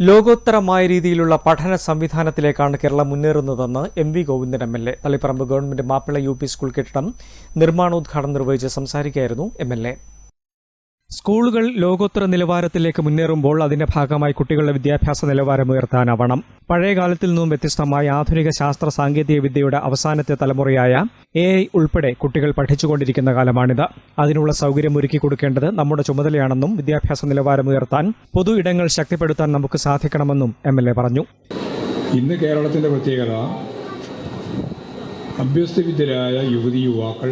ലോകോത്തരമായ രീതിയിലുള്ള പഠന സംവിധാനത്തിലേക്കാണ് Keralam മുന്നേറുന്നതെന്ന് M V Govindan M L A Taliparamba government Mappila U P school കെട്ടിടം നിർമ്മാണോദ്ഘാടനം നിർവഹിച്ച് സംസാരിക്കുകയായിരുന്നു എം എൽ എ. സ്കൂളുകൾ ലോകോത്തര നിലവാരത്തിലേക്ക് മുന്നേറുമ്പോൾ അതിന്റെ ഭാഗമായി കുട്ടികളുടെ വിദ്യാഭ്യാസ നിലവാരം ഉയർത്താനാവണം. പഴയ കാലത്തിൽ നിന്നും വ്യത്യസ്തമായി ആധുനിക ശാസ്ത്ര സാങ്കേതിക വിദ്യയുടെ അവസാനത്തെ തലമുറയായ എ ഐ ഉൾപ്പെടെ കുട്ടികൾ പഠിച്ചുകൊണ്ടിരിക്കുന്ന കാലമാണിത്. അതിനുള്ള സൗകര്യം ഒരുക്കി കൊടുക്കേണ്ടത് നമ്മുടെ ചുമതലയാണെന്നും വിദ്യാഭ്യാസ നിലവാരം ഉയർത്താൻ പൊതു ഇടങ്ങൾ ശക്തിപ്പെടുത്താൻ നമുക്ക് സാധിക്കണമെന്നും എ പറഞ്ഞു. ഇന്ന് കേരളത്തിന്റെ പ്രത്യേകത അഭ്യസ്തവിദ്യരായ യുവതി യുവാക്കൾ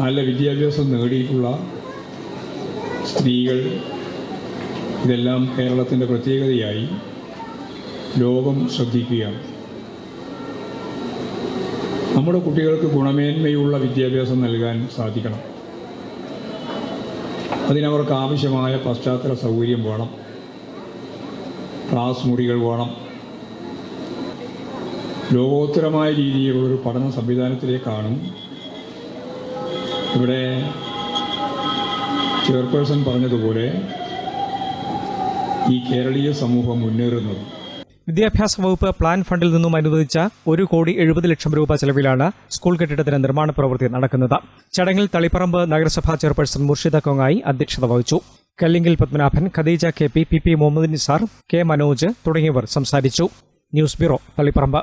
നല്ല വിദ്യാഭ്യാസം നേടിയിട്ടുള്ള സ്ത്രീകൾ ഇതെല്ലാം കേരളത്തിന്റെ പ്രത്യേകതയായി ലോകം ശ്രദ്ധിക്കുകയാണ്. നമ്മുടെ കുട്ടികൾക്ക് ഗുണമേന്മയുള്ള വിദ്യാഭ്യാസം നൽകാൻ സാധിക്കണം. അതിനവർക്ക് ആവശ്യമായ പശ്ചാത്തല സൗകര്യം വേണം. ക്ലാസ് മുറികൾ വേണം. ലോകോത്തരമായ രീതിയിലുള്ളൊരു പഠന സംവിധാനത്തിലേക്കാണ് ഇവിടെ ചെയർപേഴ്സൺ പറഞ്ഞതുപോലെ ഈ കേരളീയ സമൂഹം മുന്നേറുന്നത്. വിദ്യാഭ്യാസ വകുപ്പ് പ്ലാൻ ഫണ്ടിൽ നിന്നും അനുവദിച്ച ഒരു കോടി എഴുപത് ലക്ഷം രൂപ ചെലവിലാണ് സ്കൂൾ കെട്ടിടത്തിന്റെ നിർമ്മാണ പ്രവൃത്തി നടക്കുന്നത്. ചടങ്ങിൽ തളിപ്പറമ്പ് നഗരസഭാ ചെയർപേഴ്സൺ മുർഷിദ കൊങ്ങായി അധ്യക്ഷത വഹിച്ചു. Kallinkil Padmanabhan Khadeeja K P P P Muhammad Nisar K Manoj തുടങ്ങിയവർ സംസാരിച്ചു. News bureau Taliparamba.